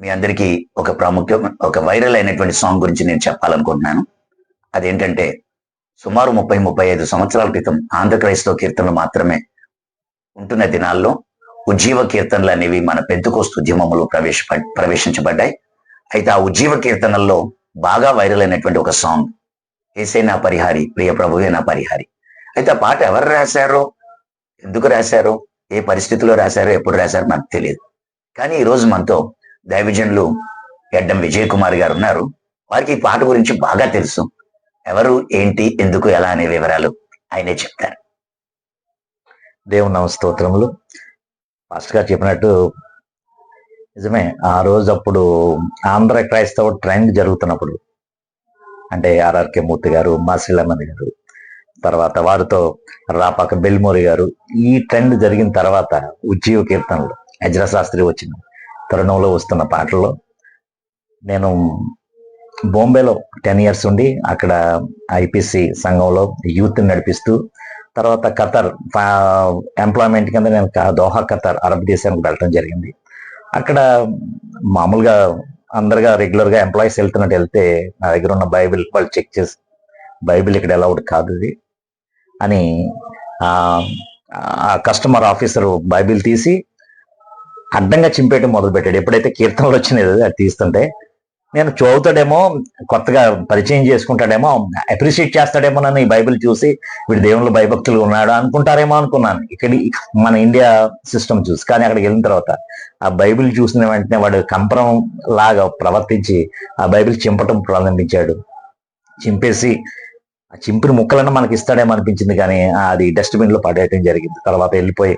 మీ అందరికీ ఒక ప్రాముఖ్యం ఒక వైరల్ అయినటువంటి సాంగ్ గురించి నేను చెప్పాలనుకుంటున్నాను. అదేంటంటే సుమారు ముప్పై ముప్పై ఐదు సంవత్సరాల క్రితం ఆంధ్ర క్రైస్తవ కీర్తనలు మాత్రమే ఉంటున్న దినాల్లో ఉజ్జీవ కీర్తనలు అనేవి మన పెద్దకోస్తు ఉద్యమంలో ప్రవేశ ప్రవేశించబడ్డాయి. అయితే ఆ ఉజ్జీవ కీర్తనల్లో బాగా వైరల్ అయినటువంటి ఒక సాంగ్ ఏసే నా పరిహారి ప్రియ ప్రభువే నా పరిహారి అయితే ఆ పాట ఎవరు రాశారో ఎందుకు రాశారో ఏ పరిస్థితిలో రాశారో ఎప్పుడు రాశారో నాకు తెలియదు. కానీ ఈ రోజు మనతో దైవజనులు గడ్డం విజయ్ కుమార్ గారు ఉన్నారు. వారికి ఈ పాట గురించి బాగా తెలుసు. ఎవరు ఏంటి ఎందుకు ఎలా అనే వివరాలు ఆయనే చెప్తారు. దేవుని నమస్తోత్రములు ఫాస్ట్ ఫస్ట్ గారు చెప్పినట్టు నిజమే ఆ రోజు అప్పుడు ఆంధ్ర క్రైస్తవ ట్రెండ్ జరుగుతున్నప్పుడు అంటే ఆర్ఆర్కే మూర్తి గారు మాసిలమ్మది గారు తర్వాత వారితో రాపాక బెల్మూరి గారు ఈ ట్రెండ్ జరిగిన తర్వాత ఉజ్జీవ కీర్తనలు అజ్ర శాస్త్రి వచ్చిన తరుణంలో వస్తున్న పాటల్లో. నేను బాంబేలో టెన్ ఇయర్స్ ఉండి అక్కడ ఐపీసీ సంఘంలో యూత్ నడిపిస్తూ తర్వాత ఖతర్ ఎంప్లాయ్మెంట్ కింద నేను దోహా ఖతర్ అరబ్ దేశానికి వెళ్ళటం జరిగింది. అక్కడ మామూలుగా అందరుగా రెగ్యులర్గా ఎంప్లాయీస్ వెళ్తున్నట్టు వెళ్తే నా దగ్గర ఉన్న బైబిల్ వాళ్ళు చెక్ చేసి బైబిల్ ఇక్కడ అలౌడ్ కాదు ఇది అని ఆ ఆ కస్టమర్ ఆఫీసర్ బైబిల్ తీసి అడ్డంగా చింపేయడం మొదలు పెట్టాడు ఎప్పుడైతే కీర్తనలు వచ్చినాయి అది తీస్తుంటే నేను చదువుతాడేమో కొత్తగా పరిచయం చేసుకుంటాడేమో అప్రిషియేట్ చేస్తాడేమో నన్ను ఈ బైబిల్ చూసి వీడు దేవుళ్ళు భయభక్తులు ఉన్నాడు అనుకుంటారేమో అనుకున్నాను. ఇక్కడ మన ఇండియా సిస్టమ్ చూసి కానీ అక్కడికి వెళ్ళిన తర్వాత ఆ బైబిల్ చూసిన వెంటనే వాడు కంపరం లాగా ప్రవర్తించి ఆ బైబిల్ చింపటం ప్రారంభించాడు. చింపేసి ఆ చింపిన ముక్కలన్నా మనకి ఇస్తాడేమో అనిపించింది కానీ అది డస్ట్బిన్లో పడేయటం జరిగింది. తర్వాత వెళ్ళిపోయి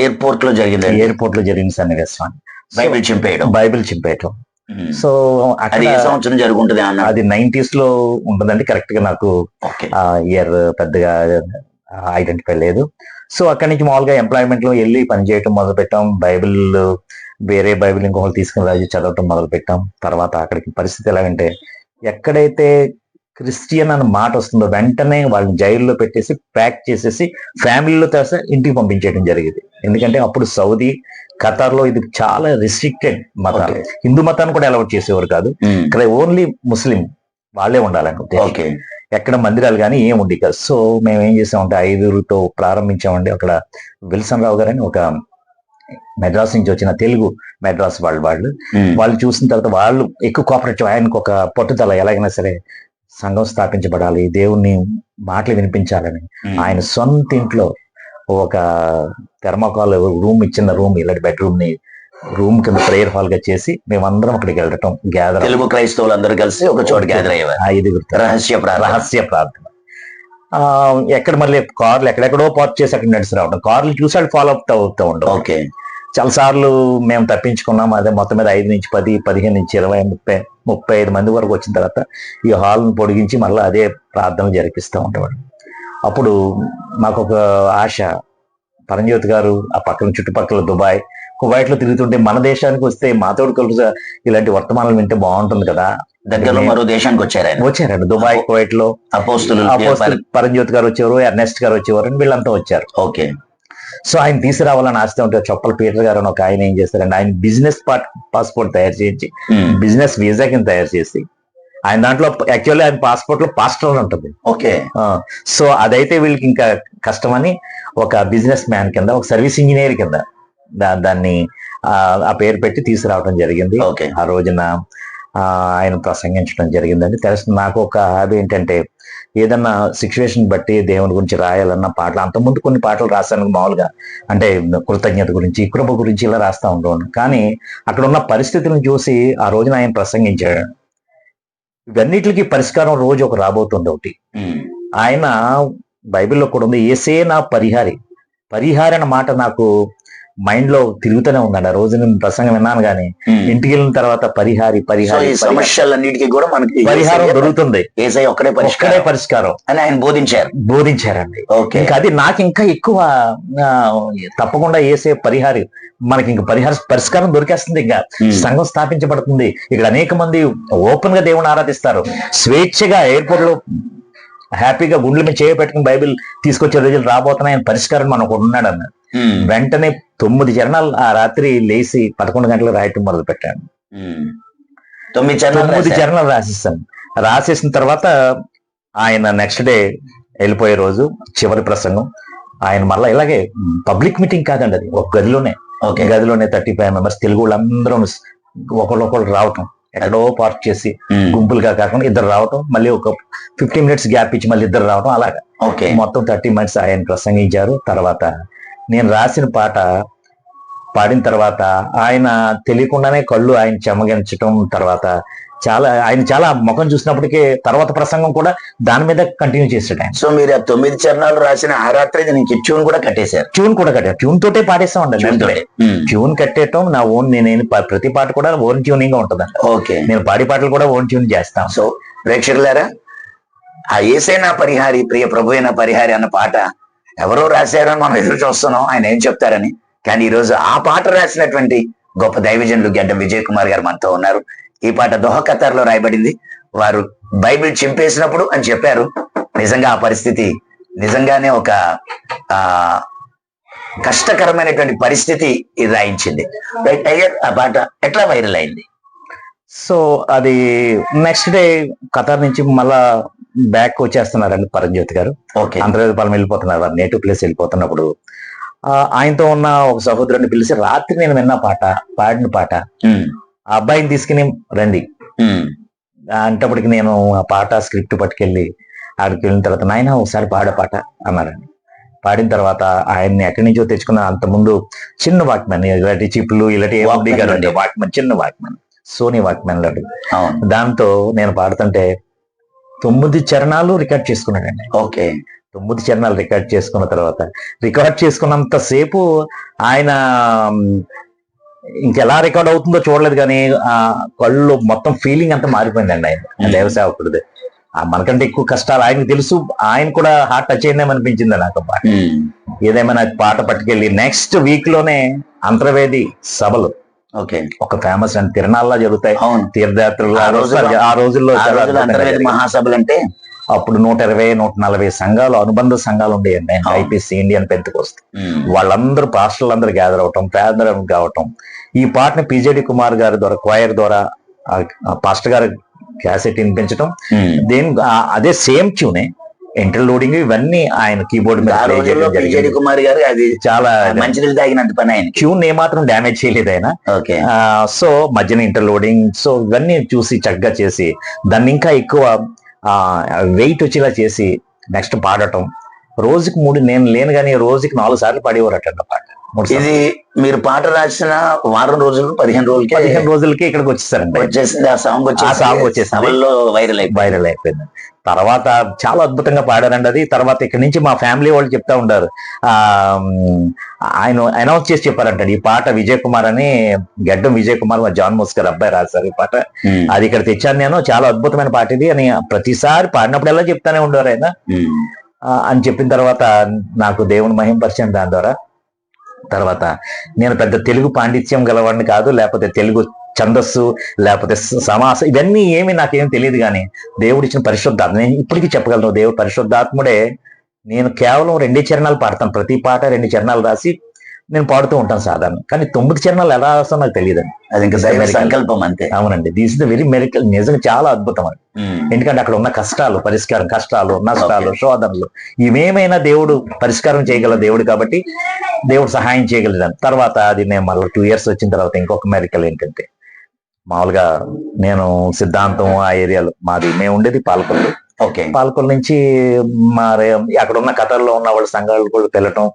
ఎయిర్పోర్ట్లో జరిగింది ఎయిర్పోర్ట్లో జరిగిన సన్నివేశం బైబిల్ చింపేయడం బైబిల్ చింపేయటం. సో అది అక్కడ ఏ సంవత్సరం జరుగుంటుంది అన్న? అది నైన్టీస్లో ఉంటుందండి. కరెక్ట్గా నాకు ఇయర్ పెద్దగా ఐడెంటిఫై లేదు. సో అక్కడి నుంచి మామూలుగా ఎంప్లాయ్మెంట్లో వెళ్ళి పని చేయటం మొదలు పెట్టాం బైబిల్ వేరే బైబిల్ ఇంకొకరు తీసుకుని రాజు చదవటం మొదలు పెట్టాం తర్వాత అక్కడికి పరిస్థితి ఎలాగంటే ఎక్కడైతే క్రిస్టియన్ అన్న మాట వస్తుందో వెంటనే వాళ్ళని జైల్లో పెట్టేసి ప్యాక్ చేసేసి ఫ్యామిలీలో తెస్తే ఇంటికి పంపించేయడం జరిగింది ఎందుకంటే అప్పుడు సౌదీ ఖతార్లో ఇది చాలా రిస్ట్రిక్టెడ్ మతాలు. హిందూ మతాన్ని కూడా అలవాటు చేసేవారు కాదు. ఇక్కడ ఓన్లీ ముస్లిం వాళ్ళే ఉండాలని ఉద్దేశం. ఓకే ఎక్కడ మందిరాలు కానీ ఏం ఉండి కాదు సో మేము ఏం చేసామంటే ఐదుగురితో ప్రారంభించామండి అక్కడ విల్సన్ రావు గారని ఒక మెడ్రాస్ నుంచి వచ్చిన తెలుగు మెడ్రాస్ వాళ్ళు వాళ్ళు. వాళ్ళు చూసిన తర్వాత వాళ్ళు ఎక్కువ కోఆపరేటివ్ ఆయనకు ఒక పట్టుదల ఎలాగైనా సరే సంఘం స్థాపించబడాలి దేవుణ్ణి మాటలు వినిపించాలని. ఆయన సొంత ఇంట్లో ఒక థెర్మాకాల్ రూమ్ ఇచ్చిన రూమ్ ఇలాంటి బెడ్రూమ్ని రూమ్ కింద ప్రేయర్ హాల్గా చేసి మేమందరం అక్కడికి వెళ్ళటం గ్యాదర్ తెలుగు క్రైస్తవులు అందరూ కలిసి ఒక చోట గ్యాదర్ ఐదుగురు రహస్య రహస్య ప్రార్థన. ఎక్కడ మళ్ళీ కార్లు ఎక్కడెక్కడో పార్క్ చేసి అక్కడ నడిచి రావడం కార్లు చూసి వాళ్ళు ఫాలో అప్ అవుతూ ఉండవు ఓకే. చాలా సార్లు మేము తప్పించుకున్నాం. అదే మొత్తం మీద ఐదు నుంచి పది పదిహేను నుంచి ఇరవై ముప్పై ముప్పై ఐదు మంది వరకు వచ్చిన తర్వాత ఈ హాల్ను పొడిగించి మళ్ళీ అదే ప్రార్థనలు జరిపిస్తూ ఉండేవాడు అప్పుడు మాకు ఒక ఆశ. పరంజ్యోతి గారు ఆ పక్కన చుట్టుపక్కల దుబాయ్ కువైట్లో తిరుగుతుంటే మన దేశానికి వస్తే మాతోడు కలిసి ఇలాంటి వర్తమానాలు వింటే బాగుంటుంది కదా. దగ్గరలో మరో దేశానికి వచ్చారు వచ్చారండి. దుబాయ్ కువైట్లో అపోస్తులు పరంజ్యోతి గారు వచ్చేవారు ఎర్నెస్ట్ గారు వచ్చేవారు వీళ్ళంతా వచ్చారు. ఓకే. సో ఆయన తీసుకురావాలని ఆస్తి ఉంటే చొప్పల పీటర్ గారు అని ఒక ఆయన ఏం చేస్తారంటే ఆయన బిజినెస్ పాస్పోర్ట్ తయారు చేయించి. బిజినెస్ వీసా కింద తయారు చేసి ఆయన దాంట్లో యాక్చువల్లీ ఆయన పాస్పోర్ట్లో పాస్టర్ అని ఉంటుంది. ఓకే. సో అదైతే వీళ్ళకి ఇంకా కష్టమని ఒక బిజినెస్ మ్యాన్ కింద ఒక సర్వీస్ ఇంజనీర్ కింద దాన్ని ఆ, పేరు పెట్టి తీసుకురావడం జరిగింది. ఓకే. ఆ రోజున ఆయన ప్రసంగించడం జరిగిందండి. తెలుసు నాకు ఒక హాబీ ఏంటంటే ఏదన్నా సిచ్యువేషన్ బట్టి దేవుని గురించి రాయాలన్న పాటలు అంతకుముందు కొన్ని పాటలు రాశాను మామూలుగా. అంటే కృతజ్ఞత గురించి కృప గురించి ఇలా రాస్తా ఉండేవాడు కానీ అక్కడ ఉన్న పరిస్థితులను చూసి ఆ రోజున ఆయన ప్రసంగించాడు. ఇవన్నిటికి పరిష్కారం రోజు ఒక రాబోతుంది ఒకటి. ఆయన బైబిల్లో కూడా ఉంది ఏసే నా పరిహారి. పరిహారి అన్న మాట నాకు మైండ్లో తిరుగుతూనే ఉందండి. ఆ రోజు నేను ప్రసంగం విన్నాను కానీ ఉమ్. ఇంటికి వెళ్ళిన తర్వాత పరిహారి పరిహారి. సమస్యలన్నిటికీ కూడా మనకి పరిహారం దొరుకుతుంది. యేసయ్య ఒక్కడే పరిష్కారం పరిష్కారం. అని ఆయన బోధించారు. బోధించారండి. ఓకే. ఇంకా అది నాకు ఇంకా ఎక్కువ తప్పకుండా వేసే పరిహారి మనకి ఇంకా పరిహార పరిష్కారం దొరికేస్తుంది ఇంకా. ఉమ్. సంఘం స్థాపించబడుతుంది. ఇక్కడ అనేక మంది ఓపెన్గా దేవుని ఆరాధిస్తారు. స్వేచ్ఛగా ఎయిర్పోర్ట్లో హ్యాపీగా గుండెల మీద చేయబెట్టుకుని బైబిల్ తీసుకొచ్చే రోజులు రాబోతున్నాయని పరిష్కారం మనకు ఉన్నాడు అన్నాడు ఉమ్, వెంటనే తొమ్మిది చరణాలు ఆ రాత్రి లేచి పదకొండు గంటలకు రాయటం మొదలు పెట్టాను. తొమ్మిది తొమ్మిది. చరణాలు రాసేసాను. రాసేసిన తర్వాత ఆయన నెక్స్ట్ డే వెళ్ళిపోయే రోజు చివరి ప్రసంగం. ఆయన మళ్ళీ ఇలాగే పబ్లిక్ మీటింగ్ కాదండి అది ఒక గదిలోనే. ఓకే. గదిలోనే థర్టీ ఫైవ్ మెంబర్స్ తెలుగు వాళ్ళందరూ ఒకళ్ళొకళ్ళు రావటం. ఎక్కడో పార్క్ చేసి ఉమ్, గుంపులుగా కాకుండా ఇద్దరు రావటం మళ్ళీ ఒక ఫిఫ్టీన్ మినిట్స్ గ్యాప్ ఇచ్చి మళ్ళీ ఇద్దరు రావటం అలాగా. ఓకే మొత్తం థర్టీ మినిట్స్ ఆయన ప్రసంగించారు. తర్వాత నేను రాసిన పాట పాడిన తర్వాత ఆయన తెలియకుండానే కళ్ళు ఆయన చెమగించటం తర్వాత చాలా ఆయన చాలా ముఖం చూసినప్పటికీ తర్వాత ప్రసంగం కూడా దాని మీద కంటిన్యూ చేసాడు ఆయన. సో మీరు ఆ తొమ్మిది చరణాలు రాసిన ఆ రాత్రి నేను ట్యూన్ కూడా కట్టేశారు. ట్యూన్ కూడా కట్టాడు ట్యూన్ తోటే పాడేస్తా ఉండండి. ఉమ్, ట్యూన్ కట్టేయటం నా ఓన్ నేను ప్రతి పాట కూడా ఓన్ ట్యూనింగ్గా ఉంటుంది ఓకే. నేను పాడి పాటలు కూడా ఓన్ ట్యూన్ చేస్తాను సో ప్రేక్షకులారా ఆ ఏసైనా పరిహారి ప్రియ ప్రభు అయిన పరిహారి అన్న పాట ఎవరో రాశారని మనం ఎదురు చూస్తున్నాం. ఆయన ఏం చెప్తారని. కానీ ఈ రోజు ఆ పాట రాసినటువంటి గొప్ప దైవజనులు గడ్డం విజయ్ కుమార్ గారు మనతో ఉన్నారు. ఈ పాట దోహ కతార్లో రాయబడింది. వారు బైబిల్ చింపేసినప్పుడు అని చెప్పారు. నిజంగా ఆ పరిస్థితి నిజంగానే ఒక ఆ కష్టకరమైనటువంటి పరిస్థితి ఇది రాయించింది. రైట్ అయ్యర్ ఆ పాట ఎట్లా వైరల్ అయింది? సో అది నెక్స్ట్ డే ఖతార్ నుంచి మళ్ళా బ్యాక్ వచ్చేస్తున్నారండి పరంజ్యోతి గారు. ఓకే. అంతర్వేదపాలెం వెళ్ళిపోతున్నారు. వారు నేటివ్ ప్లేస్ వెళ్ళిపోతున్నప్పుడు. ఆయనతో ఉన్న ఒక సహోదరుని పిలిచి రాత్రి నేను విన్న పాట పాడిన పాట. ఆ అబ్బాయిని తీసుకుని రండి. అంటప్పటికి నేను ఆ పాట స్క్రిప్ట్ పట్టుకెళ్ళి ఆడికి వెళ్ళిన తర్వాత నాయన ఒకసారి పాడ పాట అన్నారండి. పాడిన తర్వాత ఆయన్ని ఎక్కడి నుంచో తెచ్చుకున్న అంత ముందు చిన్న వాక్మెన్ ఇలాంటి చిప్పులు ఇలాంటి. వాక్మెన్ చిన్న వాక్మెన్ సోనీ వాక్మెన్ లాంటి దాంతో నేను పాడుతుంటే తొమ్మిది చరణాలు రికార్డ్ చేసుకున్నాడండి. ఓకే. తొమ్మిది చరణాలు రికార్డ్ చేసుకున్న తర్వాత రికార్డ్ చేసుకున్నంత సేపు ఆయన ఇంకెలా రికార్డ్ అవుతుందో చూడలేదు కానీ ఆ కళ్ళు మొత్తం ఫీలింగ్ అంతా మారిపోయిందండి ఆయన Hmm. దేవసేవకుడిది. ఆ మనకంటే ఎక్కువ కష్టాలు ఆయనకు తెలుసు ఆయన కూడా హార్ట్ టచ్ అయిందేమో అనిపించింది నాకు పాట. ఉమ్, ఏదేమైనా పాట పట్టుకెళ్ళి నెక్స్ట్ వీక్లోనే అంతర్వేది సభలు. ఓకే ఒక ఫేమస్ అండ్ తిరణాల్లో జరుగుతాయి. అవును. తీర్థయాత్రలు ఆ రోజుల్లో-. మహాసభలు అంటే అప్పుడు నూట ఇరవై నూట నలభై సంఘాలు అనుబంధ సంఘాలు ఉండేయండి. అవును. ఐపీసీ ఇండియన్ పెంతుకోస్ట్ ఉమ్, వాళ్ళందరూ పాస్టర్లు అందరూ గ్యాదర్ అవటం పేదరం కావటం. ఈ పాటని పిజేడి కుమార్ గారి ద్వారా క్వైర్ ద్వారా పాస్టర్ గారు క్యాసెట్ వినిపించటం. ఉమ్. దేని అదే సేమ్ ట్యూనే. ఇంటర్లోడింగ్ ఇవన్నీ ఆయన కీబోర్డ్ జరిగింది. కుమార్ గారు అది చాలా మంచినీళ్ళు తాగినంత పని ఆయన ట్యూన్ ఏమాత్రం డ్యామేజ్ చేయలేదు ఆయన. ఓకే. సో మధ్యన ఇంటర్లోడింగ్ సో ఇవన్నీ చూసి చక్కగా చేసి దాన్ని ఇంకా ఎక్కువ వెయిట్ వచ్చేలా చేసి నెక్స్ట్ పాడటం. రోజుకి మూడు నేను లేను కానీ రోజుకి నాలుగు సార్లు పాడేవారట పాట. ఇది మీరు పాట రాసిన వారం రోజులు పదిహేను రోజులకి పదిహేను రోజులకి ఇక్కడికి వచ్చేసారండి. వచ్చేసింది ఆ సాంగ్ ఆ song వచ్చేసింది. సభల్లో వైరల్ అయిపోయింది. వైరల్ అయిపోయింది. తర్వాత చాలా అద్భుతంగా పాడారండి అది. తర్వాత ఇక్కడి నుంచి మా ఫ్యామిలీ వాళ్ళు చెప్తా ఆ ఉమ్, ఆయన అనౌన్స్ చేసి చెప్పారంట ఈ పాట విజయ్ కుమార్ అని గడ్డం విజయ్ కుమార్ మా జాన్ మోస్ గారు అబ్బాయి రాశారు ఈ పాట. అది ఇక్కడ తెచ్చాను నేను. చాలా అద్భుతమైన పాట ఇది. అని ప్రతిసారి పాడినప్పుడల్లా చెప్తానే ఉండేవారు ఆయన. ఆ, అని చెప్పిన తర్వాత నాకు దేవుని మహింపరిచాను దాని ద్వారా. తర్వాత నేను పెద్ద తెలుగు పాండిత్యం గలవాడిని కాదు లేకపోతే తెలుగు ఛందస్సు లేకపోతే సమాస ఇవన్నీ ఏమి నాకేం తెలియదు కానీ దేవుడు ఇచ్చిన పరిశుద్ధాత్మ నేను ఇప్పటికీ చెప్పగలను దేవుడు పరిశుద్ధాత్ముడే. నేను కేవలం రెండే చరణాలు పాడతాను ప్రతి పాట రెండు చరణాలు రాసి నేను పాడుతూ ఉంటాను సాధారణ. కానీ తొమ్మిది చరణాలు ఎలా రాస్తానో నాకు తెలియదండి. అది ఇంకా దైవ సంకల్పం అంతే. అవునండి. This is the very miracle నిజంగా చాలా అద్భుతం అది. ఉమ్, ఎందుకంటే అక్కడ ఉన్న కష్టాలు పరిష్కారం కష్టాలు నష్టాలు శోధనలు ఇవేమైనా దేవుడు పరిష్కారం చేయగల దేవుడు కాబట్టి దేవుడు సహాయం చేయగలిగాను. తర్వాత అది నేను మళ్ళీ టూ ఇయర్స్ వచ్చిన తర్వాత ఇంకొక మెరికల్ ఏంటంటే మామూలుగా నేను సిద్ధాంతం ఆ ఏరియాలో మాది మేము ఉండేది పాలకొల్లు. ఓకే. పాలకొల్లు నుంచి మా అక్కడ ఉన్న కథల్లో ఉన్న వాళ్ళ సంఘాలు కూడా వెళ్ళటం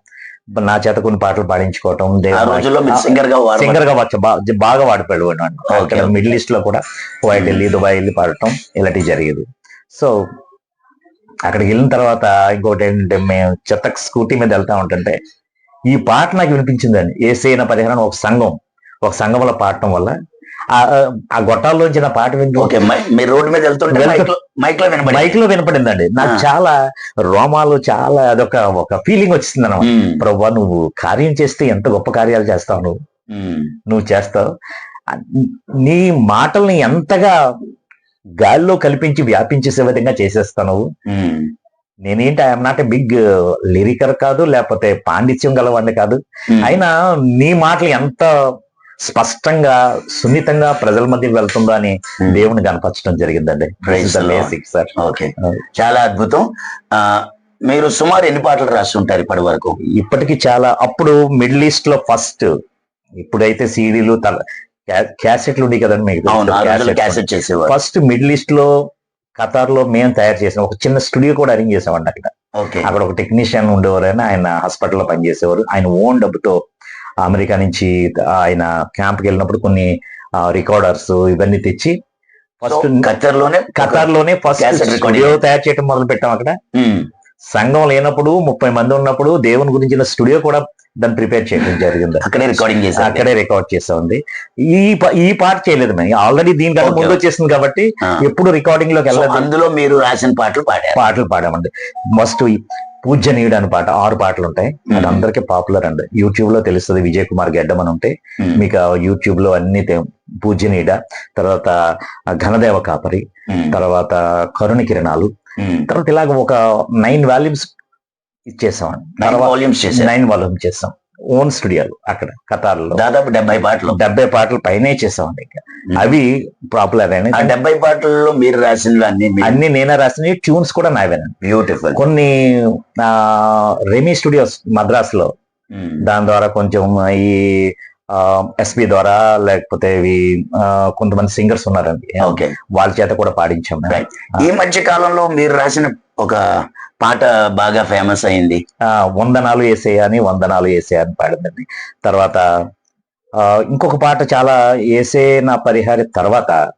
నా చేత కొన్ని పాటలు పాడించుకోవటం సింగర్గా. సింగర్గా బాగా వాడిపోయాడు వాడు. అక్కడ. మిడిల్ ఈస్ట్లో కూడా కువైట్ వెళ్ళి దుబాయ్ వెళ్ళి పాడటం ఇలాంటివి జరిగేది సో అక్కడికి వెళ్ళిన తర్వాత ఇంకోటి ఏంటంటే మేము చెత్త స్కూటీ మీద వెళ్తా ఉంటుంటే ఈ పాట నాకు వినిపించిందండి ఏసైన పరిహారం ఒక సంఘం ఒక సంఘంలో పాడటం వల్ల ఆ గొట్టాల్లోంచి నా పాట వినిపి ఓకే మై- మీరు రోడ్డు మీద వెళ్తుంటే వెళ్తూ- మైక్లో మైక్లో వినబడి మైక్లో వినపడిందండి. నాకు. చాలా రోమాలు చాలా అదొక ఒక ఫీలింగ్ వచ్చింది అనమాట ప్రభా నువ్వు కార్యం చేస్తే ఎంత గొప్ప కార్యాలు చేస్తావు నువ్వు? నువ్వు చేస్తావు? నీ మాటల్ని ఎంతగా గాల్లో కల్పించి వ్యాపించేసే విధంగా చేసేస్తావు నువ్వు? నేనేంటి ఐఎమ్ నాట్ ఏ బిగ్ లిరికర్ కాదు లేకపోతే పాండిత్యం గలవాడిని కాదు. అయినా నీ మాటలు ఎంత స్పష్టంగా సున్నితంగా ప్రజల మధ్య వెళ్తుందో అని Hmm. దేవుని కనపరచడం జరిగిందండి. సార్ ఓకే చాలా అద్భుతం. మీరు సుమారు ఎన్ని పాటలు రాస్తుంటారు ఇప్పటి వరకు? ఇప్పటికి చాలా అప్పుడు మిడిల్ ఈస్ట్లో ఫస్ట్ ఇప్పుడైతే సీడీలు క్యాసెట్లు ఉన్నాయి కదండి మీకు ఫస్ట్ మిడిల్ ఈస్ట్లో ఖతార్లో మేము తయారు చేసాం ఒక చిన్న స్టూడియో కూడా అరేంజ్ చేసామండి అక్కడ. అక్కడ ఒక టెక్నీషియన్ ఉండేవారు ఆయన ఆయన హాస్పిటల్లో పనిచేసేవారు. ఆయన ఓన్ డబ్బుతో అమెరికా నుంచి ఆయన క్యాంప్కి వెళ్ళినప్పుడు కొన్ని రికార్డర్స్ ఇవన్నీ తెచ్చి ఫస్ట్ ఖత్తర్లోనే ఖతార్లోనే ఫస్ట్. స్టూడియో తయారు చేయడం మొదలు పెట్టాం అక్కడ ఉమ్. సంఘం లేనప్పుడు ముప్పై మంది ఉన్నప్పుడు దేవుని గురించిన స్టూడియో కూడా దాన్ని ప్రిపేర్ చేయడం జరిగింది అక్కడే రికార్డింగ్ చేశారు అక్కడే రికార్డ్ చేసా ఉంది ఈ ఈ పాట చేయలేదు మేము ఆల్రెడీ దీనికన్నా. ముందు వచ్చేసింది కాబట్టి. ఎప్పుడు రికార్డింగ్లోకి వెళ్ళదు అందులో మీరు రాసిన పాటలు పాడారు పాటలు పాడామండి మస్ట్ పూజనీయుడు అని పాట ఆరు పాటలు ఉంటాయి అది. అందరికీ పాపులర్ అండి యూట్యూబ్లో తెలుస్తుంది విజయ్ కుమార్ గెడ్డం అని ఉంటే. మీకు యూట్యూబ్లో అన్ని పూజనీయుడ తర్వాత ఘనదేవ కాపరి. తర్వాత కరుణ కిరణాలు. తర్వాత ఇలాగ ఒక నైన్ వాల్యూమ్స్ ఇచ్చేసామండి నైన్ వాల్యూమ్స్ చేస్తాం ఓన్ స్టూడియోలు అక్కడ కతార్లో దాదాపు డెబ్బై పాటలు. డెబ్బై పాటలు పైనే చేసామండి ఇంకా. అవి పాపులర్ అయినాయి. ఆ డెబ్బై పాటల్లో మీరు రాసినవి అన్ని అన్ని నేనే రాసిన ట్యూన్స్ కూడా నావేనండి బ్యూటిఫుల్ కొన్ని ఆ, రెమీ స్టూడియోస్ మద్రాస్లో దాని ద్వారా కొంచెం ఈ ఎస్పి ద్వారా లేకపోతే ఇవి కొంతమంది సింగర్స్ ఉన్నారండి. ఓకే. వాళ్ళ చేత కూడా పాడించాం. ఈ మధ్య కాలంలో మీరు రాసిన ఒక పాట బాగా ఫేమస్ అయింది. ఆ, వందనాలు వేసే అని వందనాలు వేసే అని పాడిందండి. తర్వాత ఆ, ఇంకొక పాట చాలా వేసే నా పరిహారి తర్వాత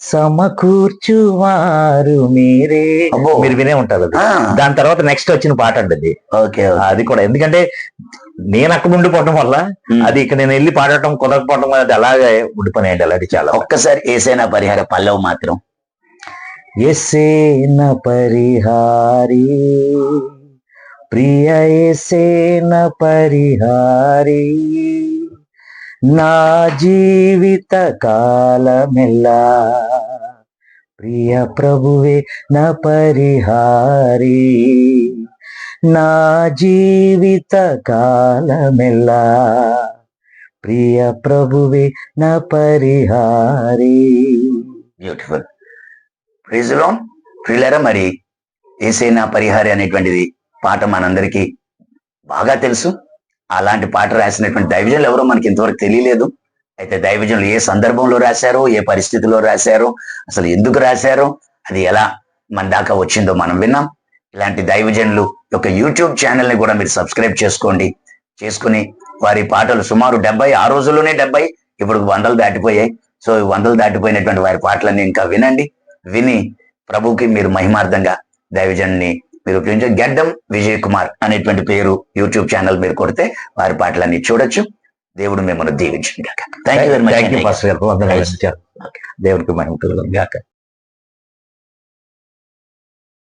సమకూర్చువారు మీరే. మీరు వినే ఉంటారు అది. దాని తర్వాత నెక్స్ట్ వచ్చిన పాట అండి. అది కూడా. ఎందుకంటే నేను అక్కడ ఉండిపోవటం వల్ల. అది ఇక్కడ నేను వెళ్ళి పాడటం కుదరకపోవటం వల్ల అది అలాగే ఉండిపోయినాయండి అలాంటి చాలా. ఒక్కసారి ఏసైనా పరిహార పల్లవ్ మాత్రం. ఎసేన పరిహారి ప్రియ ఎసేన పరిహారి నా జీవిత కాలమెల్లా ప్రియ ప్రభువే నా పరిహారి. నా జీవిత కాలమెల్లా ప్రియ ప్రభువే నా పరిహారి. బ్యూటిఫుల్ ప్రిజులో ప్రియులరా మరి ఏసైనా పరిహారి అనేటువంటిది పాట మనందరికీ బాగా తెలుసు. అలాంటి పాట రాసినటువంటి దైవజనులు ఎవరో మనకి ఇంతవరకు తెలియలేదు. అయితే దైవజనులు ఏ సందర్భంలో రాశారో ఏ పరిస్థితిలో రాశారో అసలు ఎందుకు రాశారో అది ఎలా మన దాకా వచ్చిందో మనం విన్నాం. ఇలాంటి దైవజనులు యొక్క యూట్యూబ్ ఛానల్ని కూడా మీరు సబ్స్క్రైబ్ చేసుకోండి. చేసుకుని వారి పాటలు సుమారు డెబ్బై ఆ రోజుల్లోనే డెబ్బై ఇప్పుడు వందలు దాటిపోయాయి. సో ఈ వందలు దాటిపోయినటువంటి వారి పాటలన్నీ ఇంకా వినండి. విని ప్రభుకి మీరు మహిమార్థంగా దైవజన్ని మీరు ఉపయోగించే గడ్డం విజయ్ కుమార్ అనేటువంటి పేరు యూట్యూబ్ ఛానల్ మీరు కొడితే వారి పాటలన్నీ చూడొచ్చు. దేవుడు మిమ్మల్ని దీవించండి థ్యాంక్ యూ వెరీ మచ్. దేవుడికి మహిమ